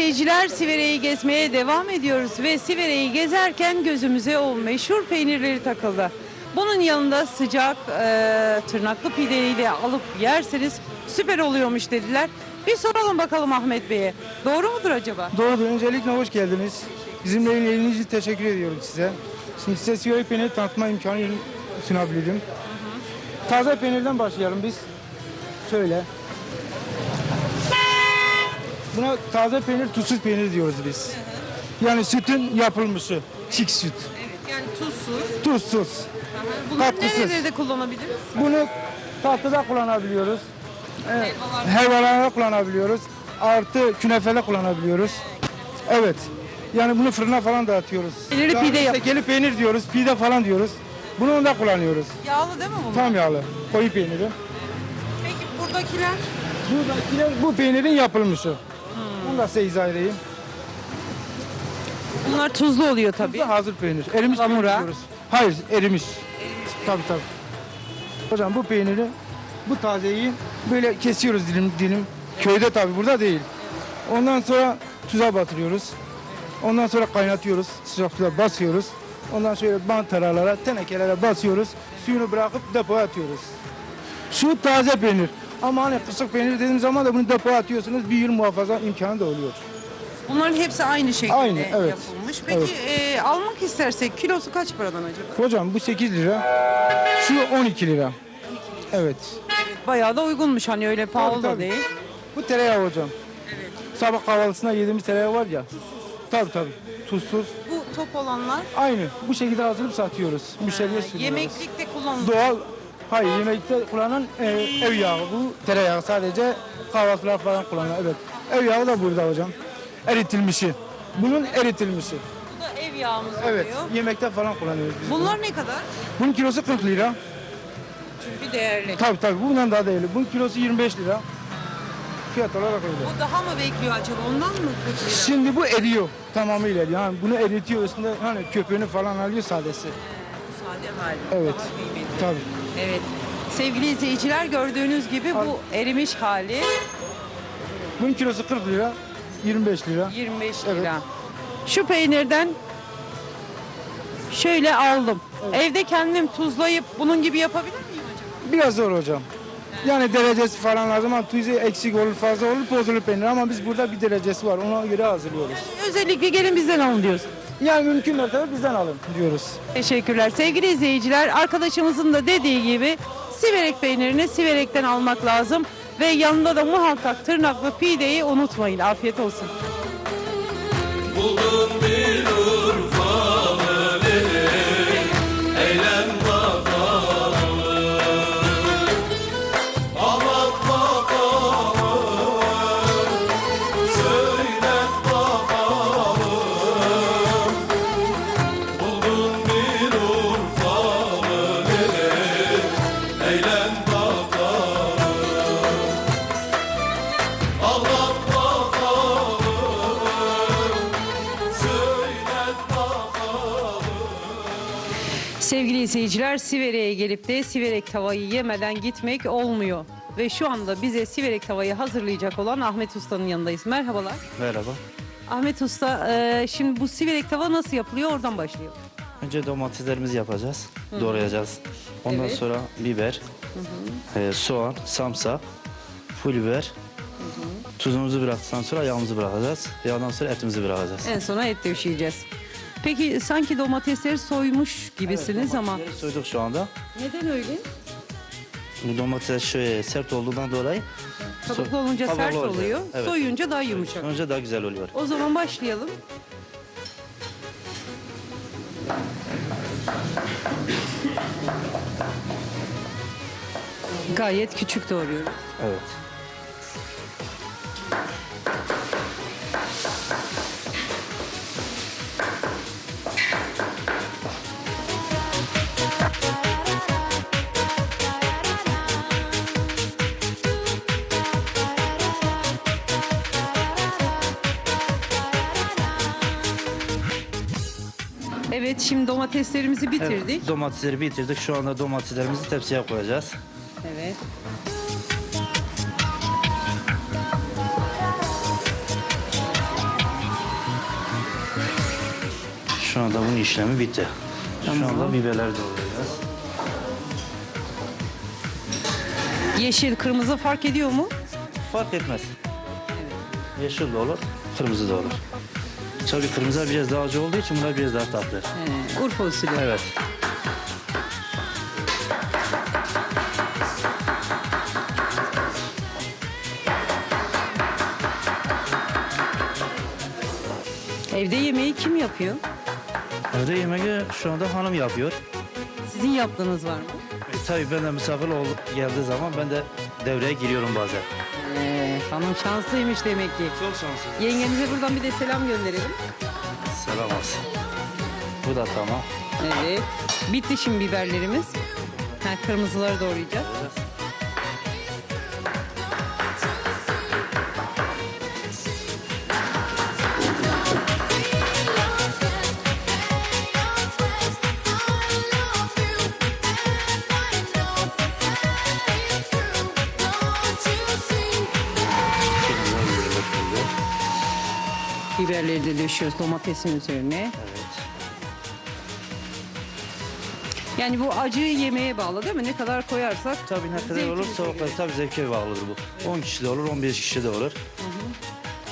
izleyiciler Sivere'yi gezmeye devam ediyoruz ve Sivere'yi gezerken gözümüze o meşhur peynirleri takıldı. Bunun yanında sıcak e, tırnaklı pideyle alıp yerseniz süper oluyormuş dediler. Bir soralım bakalım Ahmet Bey'e. Doğru mudur acaba? Doğrudur. Öncelikle hoş geldiniz. Bizimle ilginiz için teşekkür ediyorum size. Şimdi size siyah peynir tanıtma imkanı sunabilirim. Taze peynirden başlayalım biz. Şöyle. Buna taze peynir, tuzsuz peynir diyoruz biz. Yani sütün yapılmışı, çik süt. Evet yani tuzsuz. Tuzsuz. Bunları Katkısız. nerelerde kullanabiliriz? Bunu tatlıda kullanabiliyoruz. Evet. Helvalar. Helvalarda kullanabiliyoruz. Artı künefede kullanabiliyoruz. Evet. Yani bunu fırına falan da atıyoruz. Peyniri pide yap- Tekeli peynir diyoruz, pide falan diyoruz. Bunu da kullanıyoruz. Yağlı değil mi bunlar? Tam yağlı, koyu peyniri. Peki buradakiler? Buradakiler bu peynirin yapılmışı. Bunu da size izah edeyim. Bunlar tuzlu oluyor Bu tabii. da hazır peynir. Erimiş peynir Hamura. diyoruz. Hayır, erimiş. Tabii tabii. Hocam bu peyniri, bu tazeyi böyle kesiyoruz dilim dilim. Köyde tabii, burada değil. Ondan sonra tuza batırıyoruz. Ondan sonra kaynatıyoruz. Sıcak suda basıyoruz. Ondan sonra bantaralara, tenekelere basıyoruz. Suyunu bırakıp depoya atıyoruz. Şu taze peynir. Ama hani kısık peynir dediğim zaman da bunu depoya atıyorsunuz. Bir yıl muhafaza imkanı da oluyor. Bunların hepsi aynı şekilde Aynı, evet. yapılmış. Peki e, almak istersek kilosu kaç paradan acaba? Hocam bu 8 lira. Şu 12 lira. Evet. Bayağı da uygunmuş hani öyle pahalı da tabii. değil. Bu tereyağı hocam. Sabah kahvaltısında yediğimiz tereyağı var ya. Tabii tabii. Tuzsuz. Bu top olanlar Aynı. Bu şekilde hazırlayıp satıyoruz. Müşteriye sunuyoruz. yemeklikte kullanılıyor. Doğal. Hayır yemekte kullanılan e, ev yağı. Bu tereyağı sadece kahvaltılar falan kullanılıyor. Evet. Ev yağı da burada hocam. Eritilmişi. Bunun eritilmişi. Bu da ev yağımız Evet. oluyor. Yemekte falan kullanıyoruz biz. bunu. Bunlar ne kadar? Bunun kilosu 40 lira. Çünkü değerli. Tabii tabii. Bundan daha değerli. Bunun kilosu 25 lira. Fiyat olarak öyle. Bu daha mı bekliyor acaba ondan mı 40 lira? Şimdi bu eriyor tamamıyla. Yani bunu eritiyor üstünde hani köpüğünü falan alıyor sadesi. Sade hali. Evet. Daha kıymetli. Tabii. Evet. Sevgili izleyiciler gördüğünüz gibi bu erimiş hali Bunun kilosu 40 lira, 25 lira. 25 Evet. lira. Şu peynirden şöyle aldım. Evde kendim tuzlayıp bunun gibi yapabilir miyim acaba? Biraz zor hocam. Yani derecesi falan lazım ama tuzu eksik olur, fazla olur, bozulur peynir ama biz burada bir derecesi var. Ona göre hazırlıyoruz. Özellikle gelin bizden alın diyorsun. Yani mümkün mertebe bizden alın diyoruz. Teşekkürler. Sevgili izleyiciler, arkadaşımızın da dediği gibi siverek peynirini siverekten almak lazım. Ve yanında da muhakkak tırnaklı pideyi unutmayın. Afiyet olsun. Buldum bir urfalı İzleyiciler, Siverek'e gelip de Siverek tavayı yemeden gitmek olmuyor. Ve şu anda bize Siverek tavayı hazırlayacak olan Ahmet Usta'nın yanındayız. Merhabalar. Merhaba. Ahmet Usta, e, şimdi bu Siverek tava nasıl yapılıyor? Oradan başlıyor. Önce domateslerimizi yapacağız. Doğrayacağız. Ondan Evet. sonra biber, e, soğan, samsa, pul biber. Tuzumuzu bıraktıktan sonra yağımızı bırakacağız. Yağdan sonra etimizi bırakacağız. En sona et döşeyeceğiz. Peki sanki domatesleri soymuş gibisiniz ama Domatesleri soyduk şu anda. neden öyle? Bu domates şöyle sert olduğundan dolayı Kabuklu olunca kabuklu sert oluyor, Evet. soyunca daha yumuşak. Önce daha güzel oluyor. O zaman başlayalım. Gayet küçük doğruyoruz. Evet. Evet şimdi domateslerimizi bitirdik. Evet, domatesleri bitirdik. Şu anda domateslerimizi tepsiye koyacağız. Evet. Şu anda bunun işlemi bitti. Şu anda biberler doğrayacağız. Yeşil, kırmızı fark ediyor mu? Fark etmez. Yeşil de olur, kırmızı da olur. Tabii kırmızılar biraz daha acı olduğu için bunlar biraz daha tatlı. Ee, Urfa usulü. Evet. Evde yemeği kim yapıyor? Evde yemeği şu anda hanım yapıyor. Sizin yaptığınız var mı? E, tabii ben de misafir ol, geldiği zaman ben de devreye giriyorum bazen. Hanım şanslıymış demek ki. Çok şanslıyım. Yengemize buradan bir de selam gönderelim. Selam olsun. Bu da tamam. Evet. Bitti şimdi biberlerimiz. Ha, kırmızıları doğrayacağız. Biberleri de döşüyoruz domatesin üzerine. Evet. Yani bu acı yemeğe bağlı değil mi? Ne kadar koyarsak. Tabii ne kadar olursa o kadar tabii zevke bağlıdır bu. 10 kişi de olur, 15 kişi de olur.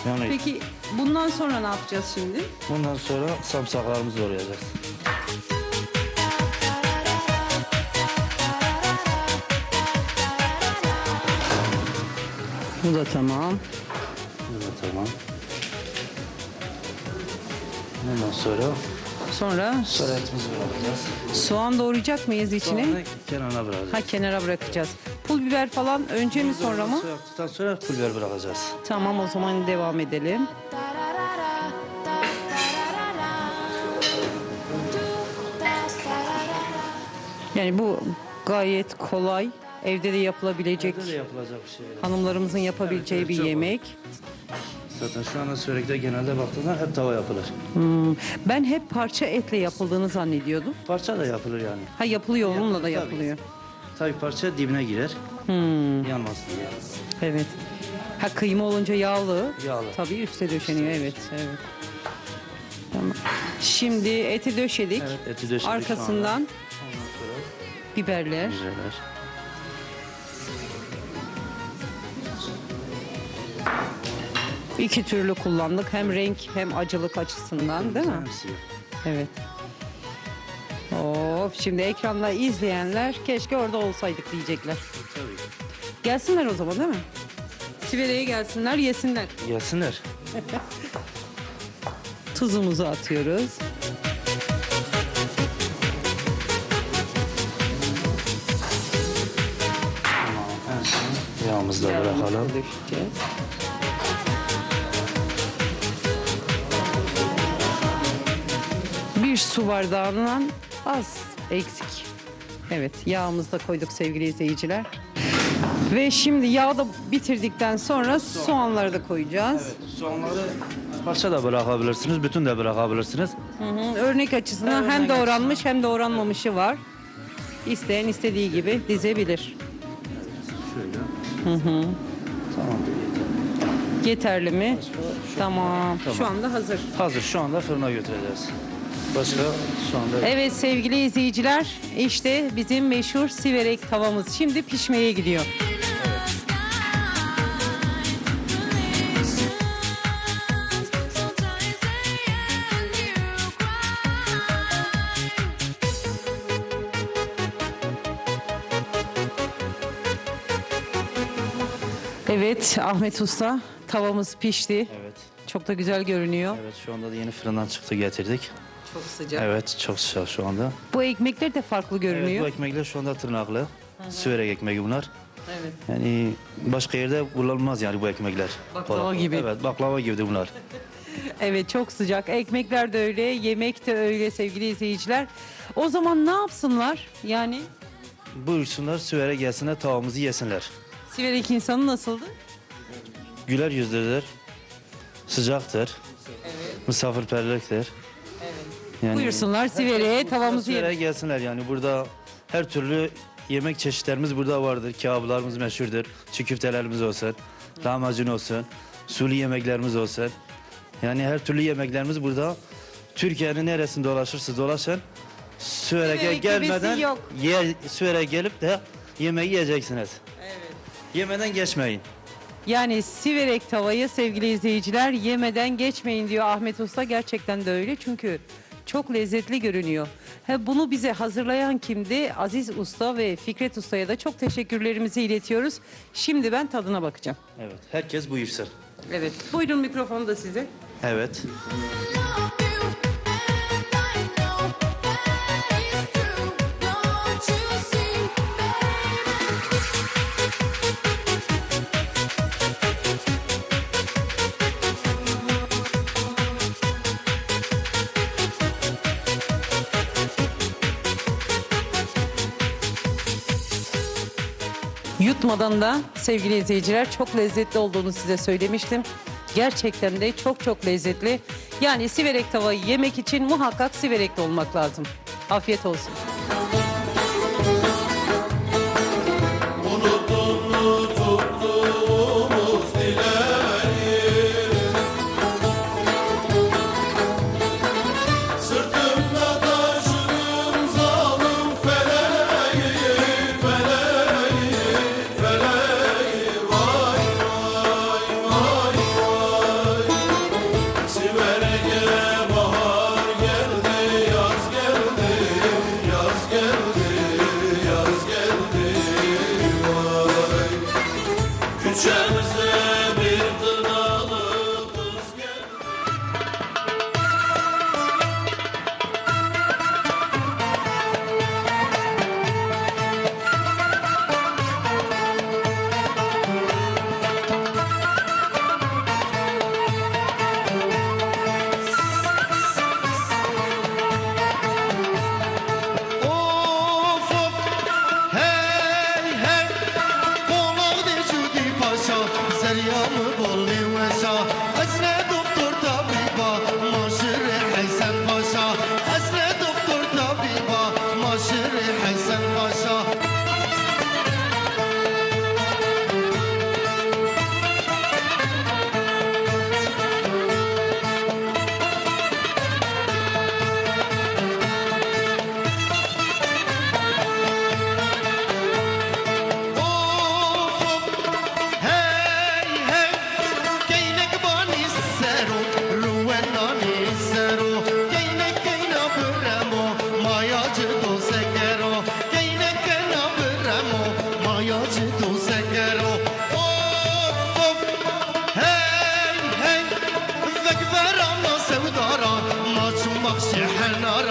Yani Peki bundan sonra ne yapacağız şimdi? bundan sonra samsaklarımızı doğrayacağız. Bu da tamam. Bu da tamam. Ondan sonra Sonra etimizi bırakacağız. soğan doğrayacak mıyız içine? Sonra kenarına bırakacağız. Ha kenara bırakacağız. Pul biber falan önce mi sonra mı? Su yaptıktan sonra pul biber bırakacağız. Tamam o zaman devam edelim. Yani bu gayet kolay. Evde de yapılabilecek, Evde de yapılacak bir şey. hanımlarımızın yapabileceği Evet, bir çok yemek. Zaten şu anda Sörek'te genelde baktığınızda hep tava yapılır. Hmm, Ben hep parça etle yapıldığını zannediyordum. Parça da yapılır yani. Ha yapılıyor, onunla da Tabii. yapılıyor. Tabii parça dibine girer. Hmm, Yanmasın diye. evet. Ha kıyma olunca yağlı. Yağlı. Tabii üste döşeniyor, evet, evet. Tamam. Şimdi eti döşedik. Evet eti döşedik şu anda. Arkasından Ondan sonra biberler. biberler. İki türlü kullandık. Hem renk hem acılık açısından değil mi? Evet. Of şimdi ekranda izleyenler keşke orada olsaydık diyecekler. Tabii. Gelsinler o zaman değil mi? Sivere'ye gelsinler yesinler. Gelsinler. Tuzumuzu atıyoruz. En son yağımızı da bırakalım. Su bardağından az eksik. Evet yağımızı da koyduk sevgili izleyiciler. Ve şimdi yağı da bitirdikten sonra soğanları da koyacağız. Soğanları parça da bırakabilirsiniz, bütün de bırakabilirsiniz. Hı hı. Örnek açısından Evet, hem doğranmış hem doğranmamışı var. İsteyen istediği gibi dizebilir. Şöyle. Tamam. Yeterli mi? Tamam. Şu anda hazır. Hazır şu anda fırına götüreceğiz. Başka şu anda Evet sevgili izleyiciler işte bizim meşhur siverek tavamız şimdi pişmeye gidiyor. Evet Ahmet Usta tavamız pişti. Evet. Çok da güzel görünüyor. Evet şu anda da yeni fırından çıktı getirdik. Çok sıcak. Evet çok sıcak şu anda. Bu ekmekler de farklı Evet, görünüyor. bu ekmekler şu anda tırnaklı. Süverek ekmeği bunlar. Evet. Yani başka yerde kullanılmaz yani bu ekmekler. Baklava gibi. Evet baklava gibi bunlar. Evet çok sıcak. Ekmekler de öyle, yemek de öyle sevgili izleyiciler. O zaman ne yapsınlar? Yani Buyursunlar süvere gelsinler tavamızı yesinler. Siverek insanı nasıldı? Güler yüzlüdür. Sıcaktır. Misafirperverliktir. Yani Buyursunlar Siverek'e tavamızı Süvere yiyelim. gelsinler yani burada her türlü yemek çeşitlerimiz burada vardır. Kebaplarımız meşhurdur. Çiğ köftelerimiz olsun. Lahmacun olsun. Sulu yemeklerimiz olsun. Yani her türlü yemeklerimiz burada Türkiye'nin neresinde dolaşırsa dolaşın Süverek'e gibisi gelmeden yok. ye, Süverek'e gelip de yemeği yiyeceksiniz. Evet. Yemeden geçmeyin. Yani siverek tavayı sevgili izleyiciler yemeden geçmeyin diyor Ahmet Usta. Gerçekten de öyle çünkü çok lezzetli görünüyor. He, bunu bize hazırlayan kimdi? Aziz Usta ve Fikret Usta'ya da çok teşekkürlerimizi iletiyoruz. Şimdi ben tadına bakacağım. Evet. Herkes buyursun. Evet. Buyurun mikrofonu da size. Evet. Yutmadan da sevgili izleyiciler çok lezzetli olduğunu size söylemiştim. Gerçekten de çok çok lezzetli. Yani siverek tavayı yemek için muhakkak siverekli olmak lazım. Afiyet olsun. شحن نار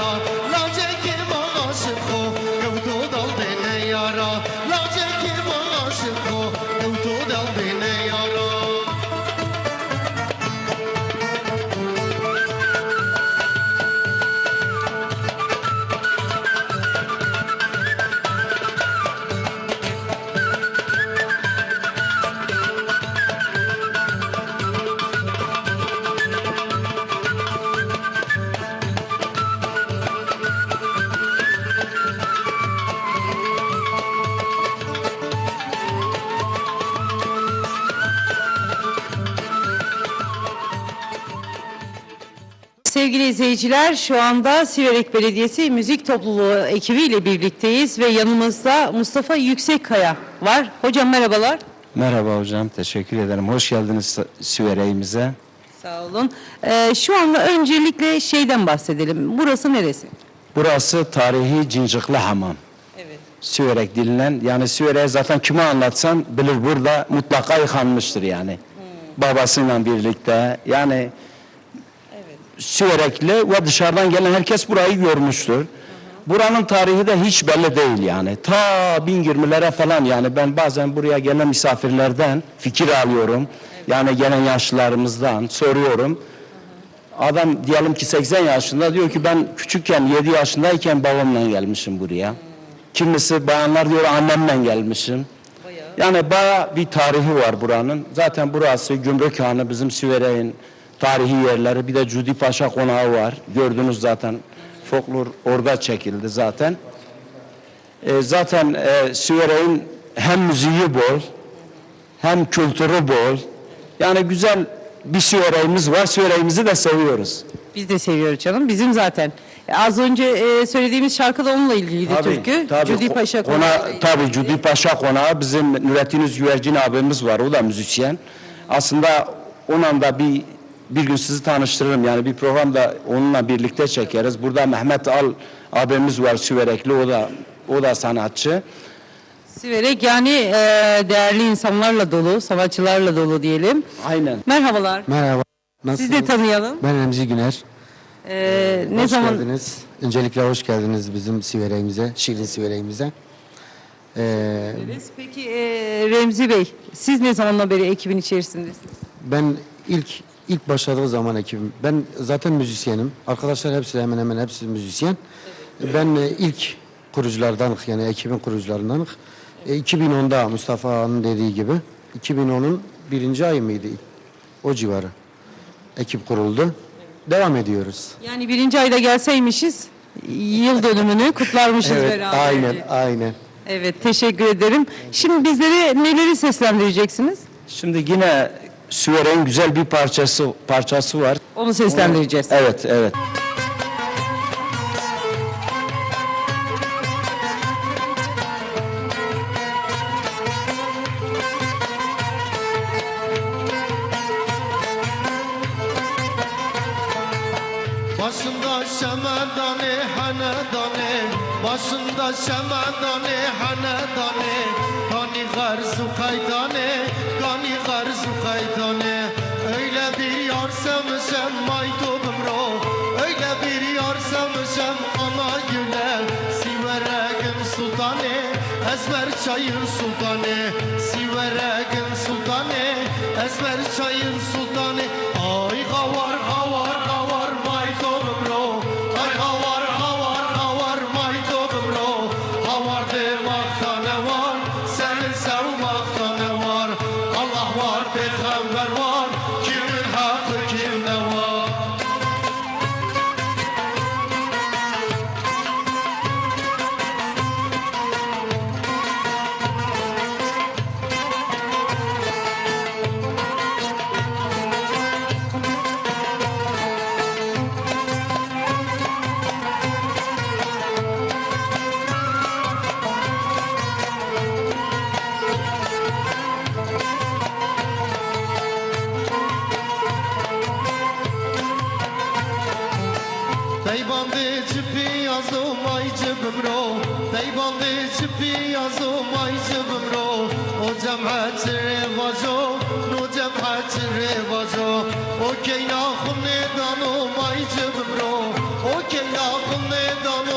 Sevgili izleyiciler şu anda Siverek Belediyesi Müzik Topluluğu ekibiyle birlikteyiz ve yanımızda Mustafa Yüksekkaya var. Hocam merhabalar. Merhaba hocam, teşekkür ederim. Hoş geldiniz Süvere'imize. Sağ olun. Ee, şu anda öncelikle şeyden bahsedelim. Burası neresi? Burası tarihi Cincikli Hamam. Evet. Süverek dilinden, yani Süverek'i zaten kime anlatsan bilir burada mutlaka yıkanmıştır yani. Babasıyla birlikte, yani Süverekli ve dışarıdan gelen herkes burayı görmüştür. Buranın tarihi de hiç belli değil yani. Ta 1020'lere falan yani ben bazen buraya gelen misafirlerden fikir alıyorum. Yani gelen yaşlılarımızdan soruyorum. Adam diyelim ki 80 yaşında diyor ki ben küçükken 7 yaşındayken babamla gelmişim buraya. Kimisi bayanlar diyor annemle gelmişim. Yani baya bir tarihi var buranın. Zaten burası Gümrükhanı bizim Süverek'in tarihi yerleri. Bir de Cudi Paşa konağı var. Gördünüz zaten. Folklor orada çekildi zaten. E, zaten e, Süverek'in hem müziği bol hem kültürü bol. Yani güzel bir Süverek'imiz var. Süverek'imizi de seviyoruz. Biz de seviyoruz canım. Bizim zaten. E, Az önce e, söylediğimiz şarkı da onunla ilgiliydi türkü. Cudi ko- Paşa kona, konağı. tabii Cudi Paşa konağı bizim Nurettin Güvercin abimiz var. O da müzisyen. Aslında onunla da bir bir gün sizi tanıştırırım. Yani bir programda onunla birlikte çekeriz. Burada Mehmet Al abimiz var Süverekli. O da o da sanatçı. Siverek yani e, değerli insanlarla dolu, sanatçılarla dolu diyelim. Aynen. Merhabalar. Merhaba. Siz Nasılsınız? de tanıyalım. Ben Remzi Güner. E, ne hoş zaman geldiniz. Öncelikle hoş geldiniz bizim Sivereğimize, Şirin Sivereğimize. Ee, Peki e, Remzi Bey, siz ne zamandan beri ekibin içerisindesiniz? ben ilk ilk başladığı zaman ekibim. Ben zaten müzisyenim. Arkadaşlar hepsi hemen hemen hepsi müzisyen. Ben e, ilk kuruculardanık yani ekibin kurucularındanık. E, 2010'da Mustafa'nın dediği gibi 2010'un birinci ayı mıydı? O civarı. Ekip kuruldu. Devam ediyoruz. Yani birinci ayda gelseymişiz, yıl dönümünü kutlarmışız Evet, beraber. aynen, aynen. Evet, teşekkür ederim. Şimdi bizlere neleri seslendireceksiniz? Şimdi yine Süverek'in güzel bir parçası parçası var. Onu seslendireceğiz. Evet, evet. Başında şemedane hanedane Başında şemedane hanedane Ezber çayır sultane جبم رو دیبالی چپی پیاز و مای رو. او جمعت رواجو نو جمعت رواجو او که اینا خونه دانو مای جبم رو. او که اینا خونه دانو.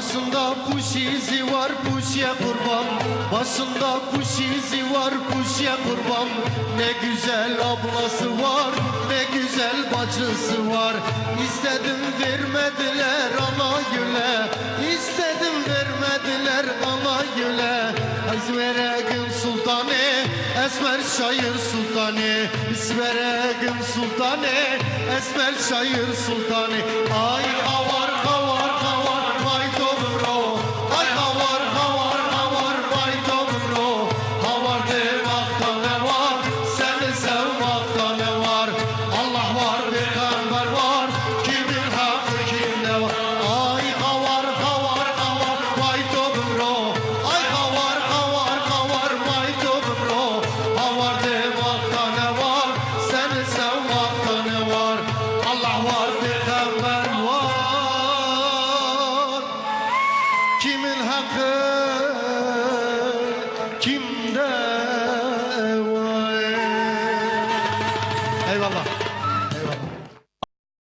Başında kuş izi var kuşya kurban. Başında kuş izi var kuşya kurban. Ne güzel ablası var ne güzel bacısı var. İstedim vermediler ana güle. İstedim vermediler ana güle. İzveregin sultanı Esmer şair sultanı. İzveregin sultanı Esmer şair sultanı. Ay avar